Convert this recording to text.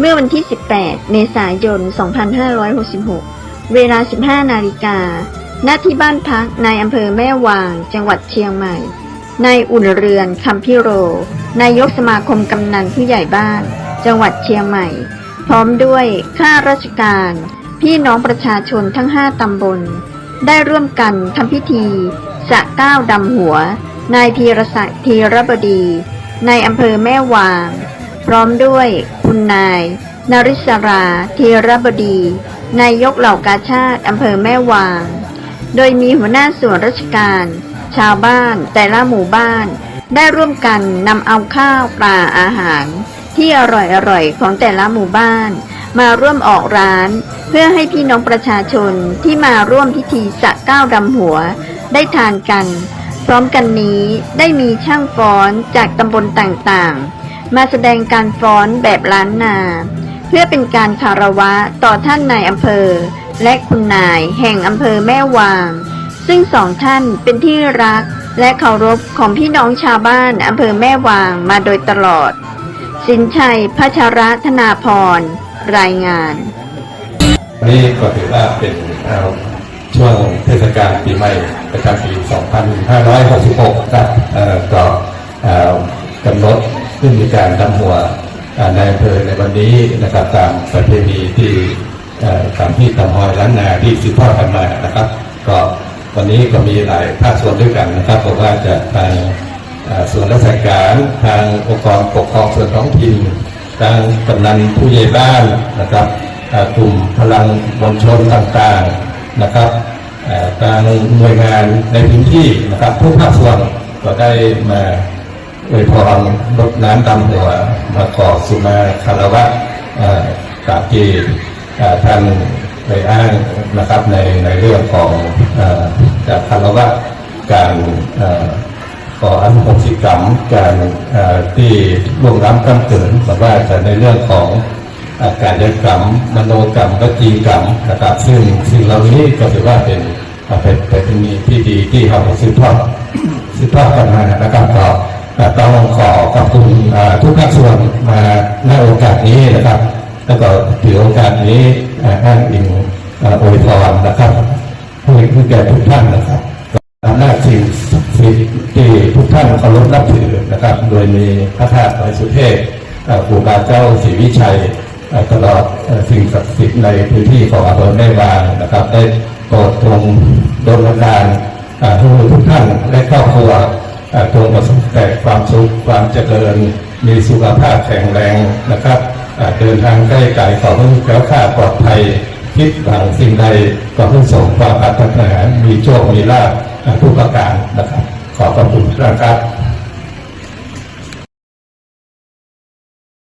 เมื่อวันที่ 18 เมษายน 2566 เวลา 15 นาฬิกา ณ ที่บ้านพักในอำเภอแม่วาง จังหวัดเชียงใหม่ นายอุ่นเรือนคำพิโร นายกสมาคมกำนันผู้ใหญ่บ้าน จังหวัดเชียงใหม่ พร้อมด้วยข้าราชการ พี่น้องประชาชนทั้ง 5 ตำบล ได้ร่วมกันทำพิธีสระก้าวดำหัว นายธีรศักดิ์ธีรบดี ในอำเภอแม่วาง พร้อมด้วยคุณนายนาริศราธีรบดี นายกเหล่ากาชาติอำเภอแม่วาง โดยมีหัวหน้าส่วนราชการ ชาวบ้านแต่ละหมู่บ้าน ได้ร่วมกันนำเอาข้าวปลาอาหาร ที่อร่อยๆของแต่ละหมู่บ้าน มาร่วมออกร้าน เพื่อให้พี่น้องประชาชนที่มาร่วมพิธีสระก้าวดำหัว ได้ทานกัน พร้อมกันนี้ได้มีช่างฟ้อนจากตำบลต่างๆ มาแสดงการฟ้อนแบบล้านนา เพื่อเป็นการคารวะต่อท่านนายอำเภอ และคุณนายแห่งอำเภอแม่วาง ซึ่งสองท่านเป็นที่รักและเคารพของพี่น้องชาวบ้านอำเภอแม่วางมาโดยตลอด สินชัยพัชรธนาพร รายงานนี่ก็ถือว่าเป็นช่วงเทศกาลปีใหม่ประจำปี 2566 ครับเอ่อก็เอ่อกำหนด ขึ้นมีการทำหัวในอำเภอในวันนี้นะครับตามประเพณีที่เอ่ตามที่ตำหอยล้านนาที่สืบทอดกันมานะครับ ก็วันนี้ก็มีหลายภาคส่วนด้วยกันนะครับบอกว่าจะทางส่วนราชการทางองค์กรปกครองส่วนท้องถิ่นทางกำนันผู้ใหญ่บ้านนะครับกลุ่มพลังมวลชนต่างๆนะครับทางหน่วยงานในพื้นที่นะครับทุกภาคส่วนก็ได้มา อวยพรรดน้ำดำหัวมาขอสุมาคารวะกาบที่ท่านไปอ้างนะครับในในเรื่องของจากคารวะการเอ่อขออนุโมสิกรรมการเอ่อที่ล่วงล้ำกำเกินแบบว่าจะในเรื่องของอาการยกรรมมโนกรรมวจีกรรมนะครับซึ่งสิ่งเหล่านี้ก็ถือว่าเป็นเป็นเป็นมีที่ดีที่เราสืบทอดสืบทอดกันมานะครับก็เอ่ อต้องขอขอบคุณทุกภาคส่วนมาในโอกาสนี้นะครับ แล้วก็ถือโอกาสนี้อ้างอิงอวยพรนะครับให้ผู้แก่ทุกท่านนะครับอำนาจสิ่งศักดิ์สิทธิ์ที่ทุกท่านเคารพนับถือนะครับ โดยมีพระธาตุดอยสุเทพเอ่อปู่บาเจ้าศรีวิชัยตลอดสิ่งศักดิ์สิทธิ์ในพื้นที่ของอำเภอแม่วางนะครับ ได้โปรดทรงดนบันดาลให้ทุกท่านและครอบครัว จงประสบแต่ความสุขความเจริญ มีสุขภาพแข็งแรงนะครับเดินทางใกล้ไกลขอให้แคล้วคลาดปลอดภัยคิดหวังสิ่งใดก็เพื่อส่งความปรารถนามีโชคมีลาภทุกประการนะครับ ขอบพระคุณครับ